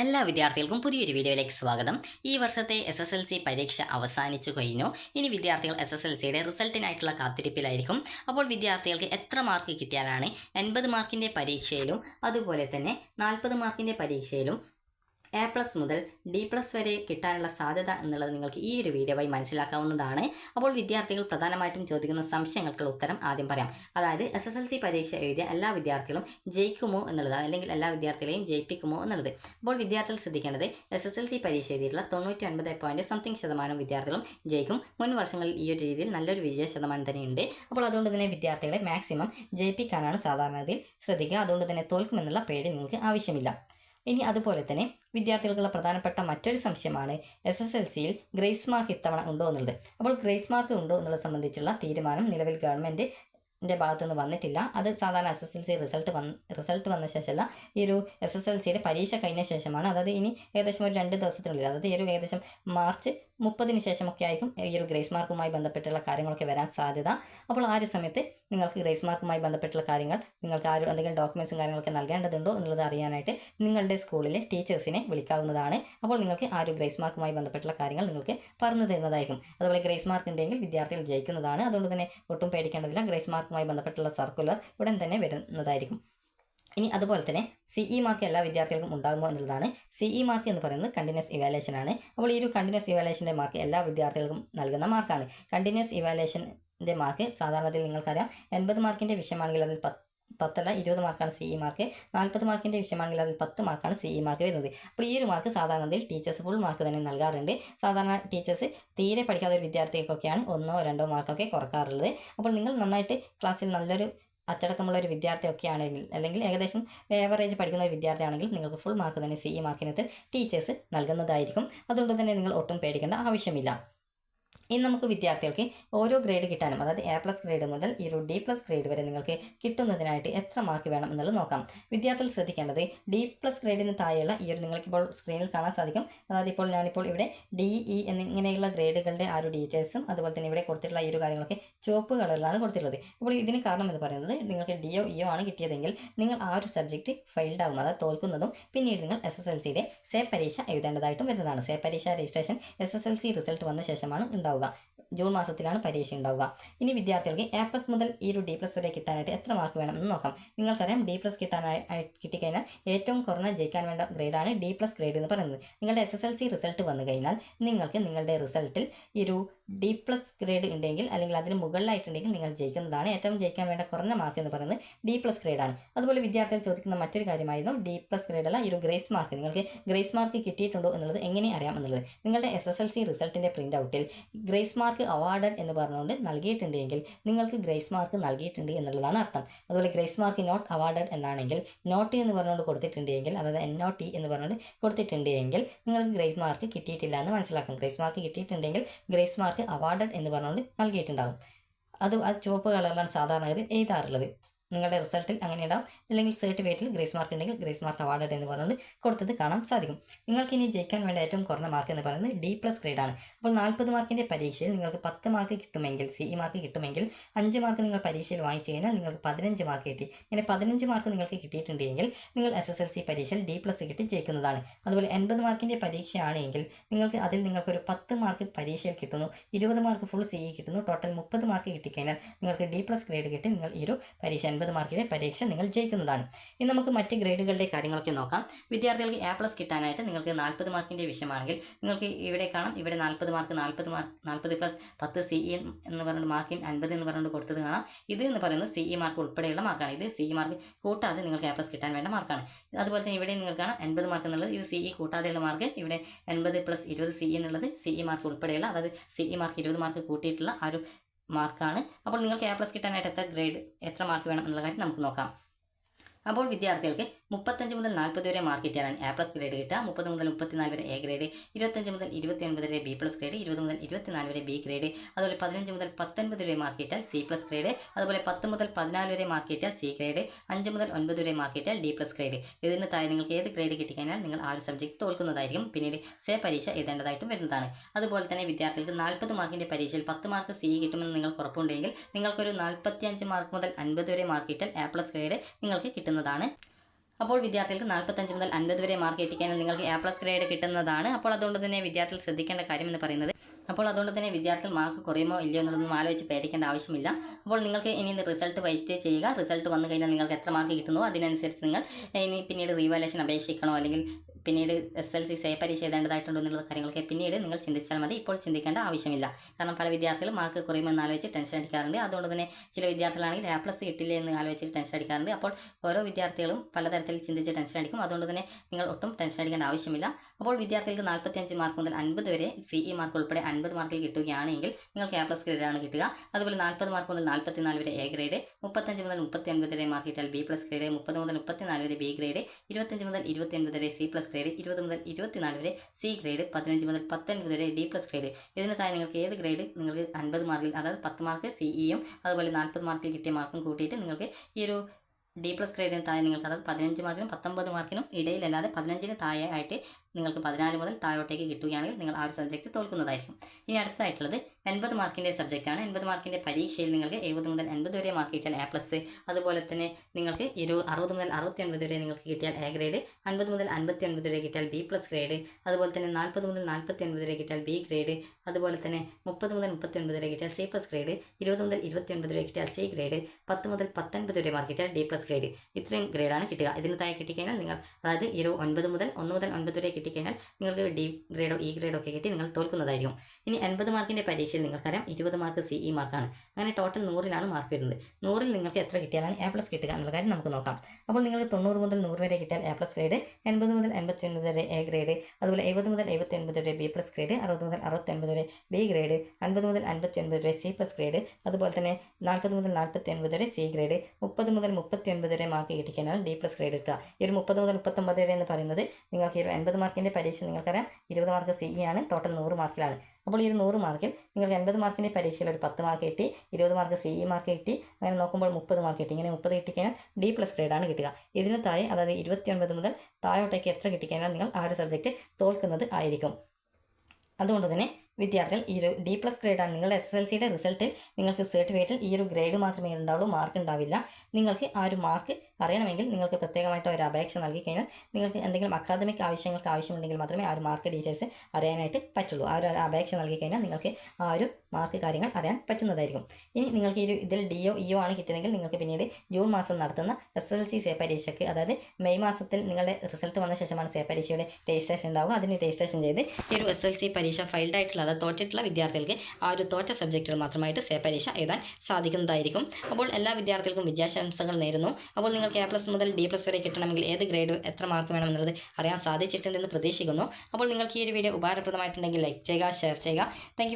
എല്ലാ വിദ്യാർത്ഥികൾക്കും പുതിയൊരു വീഡിയോയിലേക്ക് സ്വാഗതം. ഈ വർഷത്തെ എസ് എസ് എൽ സി പരീക്ഷ അവസാനിച്ചു കഴിഞ്ഞു. ഇനി വിദ്യാർത്ഥികൾ എസ് എസ് എൽ സിയുടെ റിസൾട്ടിനായിട്ടുള്ള കാത്തിരിപ്പിലായിരിക്കും. അപ്പോൾ വിദ്യാർത്ഥികൾക്ക് എത്ര മാർക്ക് കിട്ടിയാലാണ് എൺപത് മാർക്കിന്റെ പരീക്ഷയിലും അതുപോലെ തന്നെ നാൽപ്പത് മാർക്കിന്റെ പരീക്ഷയിലും എ പ്ലസ് മുതൽ ഡി പ്ലസ് വരെ കിട്ടാനുള്ള സാധ്യത എന്നുള്ളത് നിങ്ങൾക്ക് ഈ ഒരു വീഡിയോ വഴി മനസ്സിലാക്കാവുന്നതാണ്. അപ്പോൾ വിദ്യാർത്ഥികൾ പ്രധാനമായിട്ടും ചോദിക്കുന്ന സംശയങ്ങൾക്കുള്ള ഉത്തരം ആദ്യം പറയാം. അതായത് എസ് എസ് എൽ സി പരീക്ഷ എഴുതിയ എല്ലാ വിദ്യാർത്ഥികളും ജയിക്കുമോ എന്നുള്ളത് അല്ലെങ്കിൽ എല്ലാ വിദ്യാർത്ഥികളെയും ജയിപ്പിക്കുമോ എന്നുള്ളത്. അപ്പോൾ വിദ്യാർത്ഥികൾ ശ്രദ്ധിക്കേണ്ടത് എസ് എസ് എൽ സി പരീക്ഷ എഴുതിയിട്ടുള്ള തൊണ്ണൂറ്റി ഒൻപത് പോയിന്റ് സംതിങ് ശതമാനം വിദ്യാർത്ഥികളും ജയിക്കും. മുൻ വർഷങ്ങളിൽ ഈ ഒരു രീതിയിൽ നല്ലൊരു വിജയ ശതമാനം തന്നെയുണ്ട്. അപ്പോൾ അതുകൊണ്ട് തന്നെ വിദ്യാർത്ഥികളെ മാക്സിമം ജയിപ്പിക്കാനാണ് സാധാരണഗതിയിൽ ശ്രദ്ധിക്കുക. അതുകൊണ്ട് തന്നെ തോൽക്കുമെന്നുള്ള പേടി നിങ്ങൾക്ക് ആവശ്യമില്ല. ഇനി അതുപോലെ തന്നെ വിദ്യാർത്ഥികൾക്കുള്ള പ്രധാനപ്പെട്ട മറ്റൊരു സംശയമാണ് എസ് എസ് എൽ സിയിൽ ഗ്രേസ് മാർക്ക് ഇത്തവണ ഉണ്ടോ എന്നുള്ളത്. അപ്പോൾ ഗ്രേസ് മാർക്ക് ഉണ്ടോ എന്നുള്ളത് സംബന്ധിച്ചുള്ള തീരുമാനം നിലവിൽ ഗവൺമെന്റ് ന്റെ ഭാഗത്തു നിന്ന് വന്നിട്ടില്ല. അത് സാധാരണ S S L C result വന്ന് റിസൾട്ട് വന്ന ശേഷമല്ല ഈ ഒരു എസ് എസ് എൽ സിയുടെ പരീക്ഷ കഴിഞ്ഞ ശേഷമാണ്. അതായത് ഇനി ഏകദേശം ഒരു രണ്ട് ദിവസത്തിനുള്ളിൽ അതായത് ഈ ഒരു ഏകദേശം മാർച്ച് മുപ്പതിന് ശേഷമൊക്കെ ആയിരിക്കും ഈ ഒരു ഗ്രേസ് മാർക്കുമായി ബന്ധപ്പെട്ടുള്ള കാര്യങ്ങളൊക്കെ വരാൻ സാധ്യത. അപ്പോൾ ആ ഒരു സമയത്ത് നിങ്ങൾക്ക് ഗ്രേസ് മാർക്കുമായി ബന്ധപ്പെട്ടുള്ള കാര്യങ്ങൾ നിങ്ങൾക്ക് ആ ഒരു എന്തെങ്കിലും ഡോക്യുമെൻസും കാര്യങ്ങളൊക്കെ നൽകേണ്ടതുണ്ടോ എന്നുള്ളത് അറിയാനായിട്ട് നിങ്ങളുടെ സ്കൂളിലെ ടീച്ചേഴ്സിനെ വിളിക്കാവുന്നതാണ്. അപ്പോൾ നിങ്ങൾക്ക് ആ ഒരു ഗ്രേസ് മാർക്കുമായി ബന്ധപ്പെട്ടുള്ള കാര്യങ്ങൾ നിങ്ങൾക്ക് പറഞ്ഞു തരുന്നതായിരിക്കും. അതുപോലെ ഗ്രേസ് മാർക്ക് ഉണ്ടെങ്കിൽ വിദ്യാർത്ഥികൾ ജയിക്കുന്നതാണ്. അതുകൊണ്ട് തന്നെ ഒട്ടും പേടിക്കേണ്ടതില്ല. ഗ്രേസ് മാർക്കുമായി ബന്ധപ്പെട്ടുള്ള സർക്കുലർ ഉടൻ തന്നെ വരുന്നതായിരിക്കും. ഇനി അതുപോലെ തന്നെ സിഇ മാർക്ക് എല്ലാ വിദ്യാർത്ഥികൾക്കും ഉണ്ടാകുമോ എന്നുള്ളതാണ് സിഇ മാർക്ക് എന്ന് പറയുന്നത് കണ്ടിന്യൂസ് ഇവാലുവേഷൻ ആണ്. അപ്പോൾ ഈ ഒരു കണ്ടിന്യൂസ് ഇവാലുവേഷന്റെ മാർക്ക് എല്ലാ വിദ്യാർത്ഥികൾക്കും നൽകുന്ന മാർക്കാണ് കണ്ടിന്യൂസ് ഇവാലുവേഷന്റെ മാർക്ക് സാധാരണത്തിൽ നിങ്ങൾക്കറിയാം. എൺപത് മാർക്കിന്റെ വിഷയമാണെങ്കിൽ അതിൽ പത്ത് പത്തല്ല ഇരുപത് മാർക്കാണ് സിഇ മാർക്ക് നാൽപ്പത് മാർക്കിന്റെ വിഷയമാണെങ്കിൽ അതിൽ പത്ത് മാർക്കാണ് സിഇ മാർക്ക് വരുന്നത്. അപ്പോൾ ഈ ഒരു മാർക്ക് സാധാരണയിൽ ടീച്ചേഴ്സ് ഫുൾ മാർക്ക് തന്നെ നൽകാറുണ്ട്. സാധാരണ ടീച്ചേഴ്സ് തീരെ പഠിക്കാത്ത ഒരു വിദ്യാർത്ഥികൾക്കൊക്കെയാണ് ഒന്നോ രണ്ടോ മാർക്കൊക്കെ കുറക്കാറുള്ളത്. അപ്പോൾ നിങ്ങൾ നന്നായിട്ട് ക്ലാസ്സിൽ നല്ലൊരു അച്ചടക്കമുള്ള ഒരു വിദ്യാർത്ഥിയൊക്കെ ആണെങ്കിൽ അല്ലെങ്കിൽ ഏകദേശം ഏവറേജ് പഠിക്കുന്ന ഒരു വിദ്യാർത്ഥിയാണെങ്കിൽ നിങ്ങൾക്ക് ഫുൾ മാർക്ക് തന്നെ സി ഇ മാർക്കിനകത്ത് ടീച്ചേഴ്സ് നൽകുന്നതായിരിക്കും. അതുകൊണ്ട് തന്നെ നിങ്ങൾ ഒട്ടും പേടിക്കേണ്ട ആവശ്യമില്ല. ഇനി നമുക്ക് വിദ്യാർത്ഥികൾക്ക് ഓരോ ഗ്രേഡ് കിട്ടാനും അതായത് എ പ്ലസ് ഗ്രേഡ് മുതൽ ഈ ഒരു ഡി പ്ലസ് ഗ്രേഡ് വരെ നിങ്ങൾക്ക് കിട്ടുന്നതിനായിട്ട് എത്ര മാർക്ക് വേണം എന്നുള്ളത് നോക്കാം. വിദ്യാർത്ഥികൾ ശ്രദ്ധിക്കേണ്ടത് ഡി പ്ലസ് ഗ്രേഡിന് താഴെയുള്ള ഈ ഒരു നിങ്ങൾക്കിപ്പോൾ സ്ക്രീനിൽ കാണാൻ സാധിക്കും. അതായത് ഇപ്പോൾ ഞാനിപ്പോൾ ഇവിടെ ഡി ഇ എന്നിങ്ങനെയുള്ള ഗ്രേഡുകളുടെ ആ ഒരു ഡീറ്റെയിൽസും അതുപോലെ തന്നെ ഇവിടെ കൊടുത്തിട്ടുള്ള ഈ ഒരു കാര്യങ്ങളൊക്കെ ചുവപ്പ് കളറിലാണ് കൊടുത്തിട്ടുള്ളത്. അപ്പോൾ ഇതിന് കാരണം എന്ന് പറയുന്നത് നിങ്ങൾക്ക് ഡിയോ ഇയോ ആണ് കിട്ടിയതെങ്കിൽ നിങ്ങൾ ആ ഒരു സബ്ജക്റ്റ് ഫെയിൽഡ് ആകും അതായത് തോൽക്കുന്നതും പിന്നീട് നിങ്ങൾ എസ് എസ് എൽ സിയുടെ സേ പരീക്ഷ എഴുതേണ്ടതായിട്ടും വരുന്നതാണ്. സേ പരീക്ഷ registration S S L C result വന്ന ശേഷമാണ് ഉണ്ടാവുക. ജൂൺ മാസത്തിലാണ് പരീക്ഷ ഉണ്ടാവുക. ഇനി വിദ്യാർത്ഥികൾക്ക് എ പ്ലസ് മുതൽ ഈ ഒരു ഡി പ്ലസ് വരെ കിട്ടാനായിട്ട് എത്ര മാർക്ക് വേണം എന്ന് നോക്കാം. നിങ്ങൾക്കറിയാം ഡി പ്ലസ് കിട്ടാനായി കിട്ടിക്കഴിഞ്ഞാൽ ഏറ്റവും കുറഞ്ഞ ജയിക്കാൻ വേണ്ട ഗ്രേഡാണ് ഡി പ്ലസ് ഗ്രേഡ് എന്ന് പറയുന്നത്. നിങ്ങളുടെ S S L C result വന്നു കഴിഞ്ഞാൽ നിങ്ങൾക്ക് നിങ്ങളുടെ റിസൾട്ടിൽ ഈ ഒരു ഡി പ്ലസ് ഗ്രേഡ് ഉണ്ടെങ്കിൽ അല്ലെങ്കിൽ അതിന് മുകളിലായിട്ടുണ്ടെങ്കിൽ നിങ്ങൾ ജയിക്കുന്നതാണ്. ഏറ്റവും ജയിക്കാൻ വേണ്ട കുറഞ്ഞ മാർക്ക് എന്ന് പറയുന്നത് ഡി പ്ലസ് ഗ്രേഡാണ് അതുപോലെ വിദ്യാർത്ഥികൾ ചോദിക്കുന്ന മറ്റൊരു കാര്യമായിരുന്നു. ഡി പ്ലസ് ഗ്രേഡ് അല്ല ഈ ഒരു ഗ്രേസ് മാർക്ക് നിങ്ങൾക്ക് ഗ്രേസ് മാർക്ക് കിട്ടിയിട്ടുണ്ടോ എന്നുള്ളത് എങ്ങനെ അറിയാം എന്നുള്ളത്. നിങ്ങളുടെ എസ് എസ് എൽ സി റിസൾട്ടിന്റെ പ്രിന്റ് ഔട്ടിൽ ഗ്രേസ് മാർക്ക് അവാർഡഡ് എന്ന് പറഞ്ഞുകൊണ്ട് നൽകിയിട്ടുണ്ടെങ്കിൽ നിങ്ങൾക്ക് ഗ്രേസ് മാർക്ക് നൽകിയിട്ടുണ്ട് എന്നുള്ളതാണ് അർത്ഥം. അതുപോലെ ഗ്രേസ് മാർക്ക് നോട്ട് അവാർഡഡ് എന്നാണെങ്കിൽ നോട്ട് എന്ന് പറഞ്ഞുകൊണ്ട് കൊടുത്തിട്ടുണ്ടെങ്കിൽ അതായത് എൻ ഒ ടി എന്ന് പറഞ്ഞുകൊണ്ട് കൊടുത്തിട്ടുണ്ടെങ്കിൽ നിങ്ങൾക്ക് ഗ്രേസ് മാർക്ക് കിട്ടിയിട്ടില്ല എന്ന് മനസ്സിലാക്കാം. ഗ്രേസ് മാർക്ക് കിട്ടിയിട്ടുണ്ടെങ്കിൽ ഗ്രേസ് മാർക്ക് അവാർഡഡ് എന്ന് പറഞ്ഞുകൊണ്ട് നൽകിയിട്ടുണ്ടാകും അത് ആ ചുവപ്പ് കളറിലാണ് സാധാരണ ഇത് എഴുതാറുള്ളത്. നിങ്ങളുടെ റിസൾട്ടിൽ അങ്ങനെ ഉണ്ടാവും അല്ലെങ്കിൽ സർട്ടിഫിക്കറ്റിൽ ഗ്രേസ് മാർക്ക് ഉണ്ടെങ്കിൽ ഗ്രേസ് മാർക്ക് അവാർഡ് എന്ന് പറഞ്ഞുകൊണ്ട് കൊടുത്തത് കാണാൻ സാധിക്കും. നിങ്ങൾക്ക് ഇനി ജയിക്കാൻ വേണ്ട ഏറ്റവും കുറഞ്ഞ മാർക്ക് എന്ന് പറയുന്നത് ഡി പ്ലസ് ഗ്രേഡാണ് അപ്പോൾ നാൽപ്പത് മാർക്കിന്റെ പരീക്ഷയിൽ നിങ്ങൾക്ക് പത്ത് മാർക്ക് കിട്ടുമെങ്കിൽ സി ഇ മാർക്ക് കിട്ടുമെങ്കിൽ അഞ്ച് മാർക്ക് നിങ്ങൾ പരീക്ഷയിൽ വാങ്ങിച്ചു കഴിഞ്ഞാൽ നിങ്ങൾക്ക് പതിനഞ്ച് മാർക്ക് കിട്ടി. ഇങ്ങനെ പതിനഞ്ച് മാർക്ക് നിങ്ങൾക്ക് കിട്ടിയിട്ടുണ്ടെങ്കിൽ നിങ്ങൾ എസ് എസ് എൽ സി പരീക്ഷയിൽ ഡി പ്ലസ് കിട്ടി ജയിക്കുന്നതാണ്. അതുപോലെ എൺപത് മാർക്കിന്റെ പരീക്ഷയാണെങ്കിൽ നിങ്ങൾക്ക് അതിൽ നിങ്ങൾക്ക് ഒരു പത്ത് മാർക്ക് പരീക്ഷയിൽ കിട്ടുന്നു. ഇരുപത് മാർക്ക് ഫുൾ സി ഇ കിട്ടുന്നു. ടോട്ടൽ മുപ്പത് മാർക്ക് കിട്ടിക്കഴിഞ്ഞാൽ നിങ്ങൾക്ക് ഡി പ്ലസ് ഗ്രേഡ് കിട്ടി. നിങ്ങൾ ഈ ഒരു പരീക്ഷ എൺപത് മാർക്കിലെ പരീക്ഷ നിങ്ങൾ ജയിക്കുന്നതാണ്. ഇനി നമുക്ക് മറ്റ് ഗ്രേഡുകളുടെ കാര്യങ്ങളൊക്കെ നോക്കാം. വിദ്യാർത്ഥികൾക്ക് എ പ്ലസ് കിട്ടാനായിട്ട് നിങ്ങൾക്ക് നാൽപ്പത് മാർക്കിന്റെ വിഷയമാണെങ്കിൽ നിങ്ങൾക്ക് ഇവിടെ കാണാം. ഇവിടെ നാൽപ്പത് മാർക്ക് നാൽപ്പത് മാർക്ക് നാൽപ്പത് പ്ലസ് പത്ത് സി ഇ എന്ന് പറഞ്ഞ മാർക്കും അൻപത് എന്ന് പറഞ്ഞുകൊണ്ട് കൊടുത്തത് കാണാം. ഇത് എന്ന് പറയുന്നത് സി ഇ മാർക്ക് ഉൾപ്പെടെയുള്ള മാർക്കാണ് ഇത് സി ഇ മാർക്ക് കൂട്ടാതെ നിങ്ങൾക്ക് എ പ്ലസ് കിട്ടാൻ വേണ്ട മാർക്കാണ് അതുപോലെ തന്നെ ഇവിടെ നിങ്ങൾക്ക് കാണാം എൺപത് മാർക്ക് എന്നുള്ളത് ഇത് സി ഇ കൂട്ടാതെയുള്ള മാർക്ക് ഇവിടെ എൺപത് പ്ലസ് ഇരുപത് സി ഇ എന്നുള്ളത് സി ഇ മാർക്ക് ഉൾപ്പെടെയുള്ള അതായത് സി ഇ മാർക്ക് ഇരുപത് മാർക്ക് കൂട്ടിയിട്ടുള്ള ആ ഒരു മാർക്കാണ് അപ്പോൾ നിങ്ങൾക്ക് എ പ്ലസ് കിട്ടാനായിട്ട് എത്ര ഗ്രേഡ് എത്ര മാർക്ക് വേണം എന്നുള്ള കാര്യം നമുക്ക് നോക്കാം. അപ്പോൾ വിദ്യാർത്ഥികൾക്ക് മുപ്പത്തഞ്ച് മുതൽ നാൽപ്പത് വരെ മാർക്ക് കിട്ടിയാലാണ് എ പ്ലസ് ഗ്രേഡ് കിട്ടുക. മുപ്പത് മുതൽ മുപ്പത്തിനാല് വരെ എ ഗ്രേഡ് ഇരുപത്തഞ്ച് മുതൽ ഇരുപത്തി ഒൻപത് വരെ ബി പ്ലസ് ഗ്രേഡ് ഇരുപത് മുതൽ ഇരുപത്തിനാല് വരെ ബി ഗ്രേഡ് അതുപോലെ പതിനഞ്ച് മുതൽ പത്തൊൻപത് വരെ മാർക്ക് കിട്ടിയാൽ സി പ്ലസ് ഗ്രേഡ് അതുപോലെ പത്ത് മുതൽ പതിനാല് വരെ മാർക്ക് കിട്ടിയാൽ സി ഗ്രേഡ് അഞ്ച് മുതൽ ഒൻപത് വരെ മാർക്ക് കിട്ടിയാൽ ഡി പ്ലസ് ഗ്രേഡ് ഇതിന് താഴെ നിങ്ങൾക്ക് ഏത് ഗ്രേഡ് കിട്ടിക്കഴിഞ്ഞാൽ നിങ്ങൾ ആ ഒരു സബ്ജക്ട് തോൽക്കുന്നതായിരിക്കും. പിന്നീട് സേ പരീക്ഷ എഴുതേണ്ടതായിട്ടും വരുന്നതാണ്. അതുപോലെ തന്നെ വിദ്യാർത്ഥികൾക്ക് നാൽപ്പത് മാർക്കിന്റെ പരീക്ഷയിൽ പത്ത് മാർക്ക് സി കിട്ടുമെന്ന് നിങ്ങൾക്ക് ഉറപ്പുണ്ടെങ്കിൽ നിങ്ങൾക്കൊരു നാൽപ്പത്തിയഞ്ച് മാർക്ക് മുതൽ അൻപത് വരെ മാർക്ക് കിട്ടിയാൽ എ പ്ലസ് ഗ്രേഡ് നിങ്ങൾക്ക് കിട്ടുന്നതാണ്. അപ്പോൾ വിദ്യാർത്ഥികൾക്ക് നാൽപ്പത്തഞ്ച് മുതൽ അൻപത് വരെ മാർക്ക് എത്തിക്കാനും നിങ്ങൾക്ക് എ പ്ലസ് ഗ്രേഡ് കിട്ടുന്നതാണ്. അപ്പോൾ അതുകൊണ്ട് തന്നെ വിദ്യാർത്ഥികൾ ശ്രദ്ധിക്കേണ്ട കാര്യം എന്ന് പറയുന്നത്. അപ്പോൾ അതുകൊണ്ട് തന്നെ വിദ്യാർത്ഥികൾ മാർക്ക് കുറയുമോ ഇല്ലയോ എന്നുള്ളതൊന്നും ആലോചിച്ച് പേടിക്കേണ്ട ആവശ്യമില്ല. അപ്പോൾ നിങ്ങൾക്ക് ഇനി റിസൾട്ട് വെയിറ്റ് ചെയ്യുക. റിസൾട്ട് വന്നു കഴിഞ്ഞാൽ നിങ്ങൾക്ക് എത്ര മാർക്ക് കിട്ടുന്നു അതിനനുസരിച്ച് നിങ്ങൾ ഇനി പിന്നീട് റീവാലേഷൻ അപേക്ഷിക്കണോ അല്ലെങ്കിൽ പിന്നീട് എസ് എൽ സി സേ പരീക്ഷ എഴുതേണ്ടതായിട്ടുണ്ടോ എന്നുള്ള കാര്യങ്ങളൊക്കെ പിന്നീട് നിങ്ങൾ ചിന്തിച്ചാൽ മതി. ഇപ്പോൾ ചിന്തിക്കേണ്ട ആവശ്യമില്ല. കാരണം പല വിദ്യാർത്ഥികളും മാർക്ക് കുറയുമെന്ന് ആലോചിച്ച് ടെൻഷൻ അടിക്കാറുണ്ട്. അതുകൊണ്ട് തന്നെ ചില വിദ്യാർത്ഥികളാണെങ്കിൽ എ പ്ലസ് കിട്ടില്ല എന്ന് ആലോചിച്ച് ടെൻഷൻ അടിക്കാറുണ്ട്. അപ്പോൾ ഓരോ വിദ്യാർത്ഥികളും പലതരത്തിൽ ചിന്തിച്ച് ടെൻഷൻ അടിക്കും. അതുകൊണ്ട് തന്നെ നിങ്ങൾ ഒട്ടും ടെൻഷൻ അടിക്കേണ്ട ആവശ്യമില്ല. അപ്പോൾ വിദ്യാർത്ഥികൾക്ക് നാൽപ്പത്തിയഞ്ച് മാർക്ക് മുതൽ അൻപത് വരെ സി ഇ മാർക്ക് ഉൾപ്പെടെ അൻപത് മാർക്കിൽ കിട്ടുകയാണെങ്കിൽ നിങ്ങൾക്ക് എ പ്ലസ് ഗ്രേഡാണ് കിട്ടുക. അതുപോലെ നാൽപ്പത് മാർക്ക് മുതൽ നാൽപ്പത്തിനാല് വരെ എ ഗ്രേഡ് മുപ്പത്തഞ്ച് മുതൽ മുപ്പത്തി ഒൻപത് വരെ മാർക്ക് കിട്ടിയാൽ ബി പ്ലസ് ഗ്രേഡ് മുപ്പത് മുതൽ മുപ്പത്തിനാല് വരെ ബി ഗ്രേഡ് ഇരുപത്തഞ്ച് മുതൽ ഇരുപത്തി ഒൻപത് വരെ സി പ്ലസ് ഗ്രേഡ് ഇരുപത് മുതൽ ഇരുപത്തിനാല് വരെ സി ഗ്രേഡ് പതിനഞ്ച് മുതൽ പത്തൊൻപത് വരെ ഡി പ്ലസ് ഗ്രേഡ് ഇതിന് താഴെ നിങ്ങൾക്ക് ഏത് ഗ്രേഡ് നിങ്ങൾക്ക് അൻപത് മാർക്കിൽ അതായത് പത്ത് മാർക്ക് സിഇയും അതുപോലെ നാൽപ്പത് മാർക്കിൽ കിട്ടിയ മാർക്കും കൂട്ടിയിട്ട് നിങ്ങൾക്ക് ഈ ഒരു ഡി പ്ലസ് ഗ്രേഡിന് താഴെ നിങ്ങൾക്ക് അതായത് പതിനഞ്ച് മാർക്കിനും പത്തൊമ്പത് മാർക്കിനും ഇടയിലല്ലാതെ പതിനഞ്ചിന് താഴെ ആയിട്ട് നിങ്ങൾക്ക് പതിനാല് മുതൽ താഴോട്ടേക്ക് കിട്ടുകയാണെങ്കിൽ നിങ്ങൾ ആ ഒരു സബ്ജക്റ്റ് തോൽക്കുന്നതായിരിക്കും. ഇനി അടുത്തതായിട്ടുള്ളത് എൺപത് മാർക്കിന്റെ സബ്ജക്റ്റാണ്. എൺപത് മാർക്കിന്റെ പരീക്ഷയിൽ നിങ്ങൾക്ക് എഴുപത് മുതൽ എൺപത് വരെ മാർക്ക് കിട്ടിയാൽ എ പ്ലസ് അതുപോലെ തന്നെ നിങ്ങൾക്ക് ഇരു അറുപത് മുതൽ അറുപത്തി ഒൻപത് വരെ നിങ്ങൾക്ക് കിട്ടിയാൽ എ ഗ്രേഡ് അൻപത് മുതൽ അൻപത്തി ഒൻപത് വരെ കിട്ടിയാൽ ബി പ്ലസ് ഗ്രേഡ് അതുപോലെ തന്നെ നാൽപ്പത് മുതൽ നാൽപ്പത്തി ഒൻപത് വരെ കിട്ടിയാൽ ബി ഗ്രേഡ് അതുപോലെ തന്നെ മുപ്പത് മുതൽ മുപ്പത്തി ഒൻപത് വരെ കിട്ടിയാൽ സി പ്ലസ് ഗ്രേഡ് ഇരുപത് മുതൽ ഇരുപത്തി ഒൻപത് വരെ കിട്ടിയാൽ സി ഗ്രേഡ് പത്ത് മുതൽ പത്തൊൻപത് വരെ മാർക്ക് കിട്ടിയാൽ ഡി പ്ലസ് ഗ്രേഡ് ഇത്രയും ഗ്രേഡാണ് കിട്ടുക. ഇതിന് താഴെ കിട്ടിക്കഴിഞ്ഞാൽ നിങ്ങൾ അതായത് ഇരു ഒൻപത് മുതൽ ഒന്ന് മുതൽ ഒൻപത് വരെ കിട്ടിക്കഴിഞ്ഞാൽ നിങ്ങൾക്ക് ഡി ഗ്രേഡോ ഇ ഗ്രേഡോ ഒക്കെ കിട്ടി നിങ്ങൾ തോൽക്കുന്നതായിരിക്കും. ഇനി എൺപത് മാർക്കിന്റെ പരീക്ഷയിൽ നിങ്ങൾക്കറിയാം ഇരുപത് മാർക്ക് സി ഇ മാർക്കാണ് അങ്ങനെ ടോട്ടൽ നൂറിലാണ് മാർക്ക് വരുന്നത്. നൂറിൽ നിങ്ങൾക്ക് എത്ര കിട്ടിയാലാണ് എ പ്ലസ് കിട്ടുക എന്നുള്ള കാര്യം നമുക്ക് നോക്കാം. അപ്പോൾ നിങ്ങൾക്ക് തൊണ്ണൂറ് മുതൽ നൂറ് വരെ കിട്ടിയാൽ എ പ്ലസ് ഗ്രേഡ് എൺപത് മുതൽ എൺപത്തി ഒൻപത് വരെ എ ഗ്രേഡ് അതുപോലെ എഴുപത് മുതൽ എഴുപത്തി ഒൻപത് വരെ ബി പ്ലസ് ഗ്രേഡ് അറുപത് മുതൽ അറുപത്തി ഒൻപത് വരെ ബി ഗ്രേഡ് അൻപത് മുതൽ അൻപത്തി ഒൻപത് വരെ സി പ്ലസ് ഗ്രേഡ് അതുപോലെ തന്നെ നാൽപ്പത് മുതൽ നാൽപ്പത്തി ഒൻപത് വരെ സി ഗ്രേഡ് മുപ്പത് മുതൽ മുപ്പത്തി ഒൻപത് വരെ മാർക്ക് കിട്ടിക്കാനാണ് ഡി പ്ലസ് ഗ്രേഡ് കിട്ടുക ഈ ഒരു മുപ്പത് മുതൽ മുപ്പത്തൊമ്പത് വരെ എന്ന് പറയുന്നത് നിങ്ങൾക്ക് ഈ ഒരു എൺപത് മാർക്കിന്റെ പരീക്ഷ നിങ്ങൾക്കറിയാം. ഇരുപത് മാർക്ക് സി ആണ് ടോട്ടൽ നൂറ് മാർക്കിലാണ് അപ്പോൾ ഈ ഒരു നൂറ് മാർക്കിൽ നിങ്ങൾക്ക് എൺപത് മാർക്കിന്റെ പരീക്ഷയിൽ ഒരു പത്ത് മാർക്ക് കിട്ടി ഇരുപത് മാർക്ക് സി ഇ മാർക്ക് കിട്ടി അങ്ങനെ നോക്കുമ്പോൾ മുപ്പത് മാർക്ക് കിട്ടി. ഇങ്ങനെ മുപ്പത് കിട്ടിക്കഴിഞ്ഞാൽ ഡി പ്ലസ് ഗ്രേഡാണ് കിട്ടുക. ഇതിന് താഴെ അതായത് ഇരുപത്തി ഒൻപത് മുതൽ താഴോട്ടേക്ക് എത്ര കിട്ടിക്കഴിഞ്ഞാൽ നിങ്ങൾ ആ ഒരു സബ്ജക്റ്റ് തോൽക്കുന്നത് ആയിരിക്കും. അതുകൊണ്ട് തന്നെ വിദ്യാർത്ഥികൾ ഈ ഒരു ഡി പ്ലസ് ഗ്രേഡാണ് നിങ്ങളുടെ എസ് എസ് എൽ സിയുടെ റിസൾട്ടിൽ നിങ്ങൾക്ക് സർട്ടിഫിക്കറ്റിൽ ഈ ഒരു ഗ്രേഡ് മാത്രമേ ഉണ്ടാവുള്ളൂ മാർക്ക് ഉണ്ടാവില്ല. നിങ്ങൾക്ക് ആ ഒരു മാർക്ക് അറിയണമെങ്കിൽ നിങ്ങൾക്ക് പ്രത്യേകമായിട്ട് ഒരു അപേക്ഷ നൽകി കഴിഞ്ഞാൽ നിങ്ങൾക്ക് എന്തെങ്കിലും അക്കാദമിക് ആവശ്യങ്ങൾക്ക് ആവശ്യമുണ്ടെങ്കിൽ മാത്രമേ ആ ഒരു മാർക്ക് ഡീറ്റെയിൽസ് അറിയാനായിട്ട് പറ്റുള്ളൂ. ആ ഒരു അപേക്ഷ നൽകി കഴിഞ്ഞാൽ നിങ്ങൾക്ക് ആ ഒരു മാർക്ക് കാര്യങ്ങൾ അറിയാൻ പറ്റുന്നതായിരിക്കും. ഇനി നിങ്ങൾക്ക് ഈ ഒരു ഇതിൽ ഡി ഒ ഇ ഒ ആണ് കിട്ടിയതെങ്കിൽ നിങ്ങൾക്ക് പിന്നീട് ജൂൺ മാസം നടത്തുന്ന എസ് എൽ സി സേ പരീക്ഷയ്ക്ക് അതായത് മെയ് മാസത്തിൽ നിങ്ങളുടെ റിസൾട്ട് വന്ന ശേഷമാണ് സേ പരീക്ഷയുടെ രജിസ്ട്രേഷൻ ഉണ്ടാവുക. അതിന് രജിസ്ട്രേഷൻ ചെയ്ത് ഈ ഒരു എസ് എൽ സി പരീക്ഷ ഫൈൽഡ് ആയിട്ടുള്ള അതായത് തോറ്റിട്ടുള്ള വിദ്യാർത്ഥികൾക്ക് ആ ഒരു തോറ്റ സബ്ജക്റ്റുകൾ മാത്രമായിട്ട് സേ പരീക്ഷ എഴുതാൻ സാധിക്കുന്നതായിരിക്കും. അപ്പോൾ എല്ലാ വിദ്യാർത്ഥികൾക്കും വിജയാശംസകൾ നേരുന്നു. അപ്പോൾ നിങ്ങൾക്ക് എ പ്ലസ് മുതൽ ഡി പ്ലസ് വരെ കിട്ടണമെങ്കിൽ ഏത് ഗ്രേഡ് എത്ര മാർക്ക് വേണമെന്നുള്ളത് അറിയാൻ സാധിച്ചിട്ടുണ്ടെന്ന് പ്രതീക്ഷിക്കുന്നു. അപ്പോൾ നിങ്ങൾക്ക് ഈ ഒരു വീഡിയോ ഉപകാരപ്രദമായിട്ടുണ്ടെങ്കിൽ ലൈക്ക് ചെയ്യുക ഷെയർ ചെയ്യുക. താങ്ക്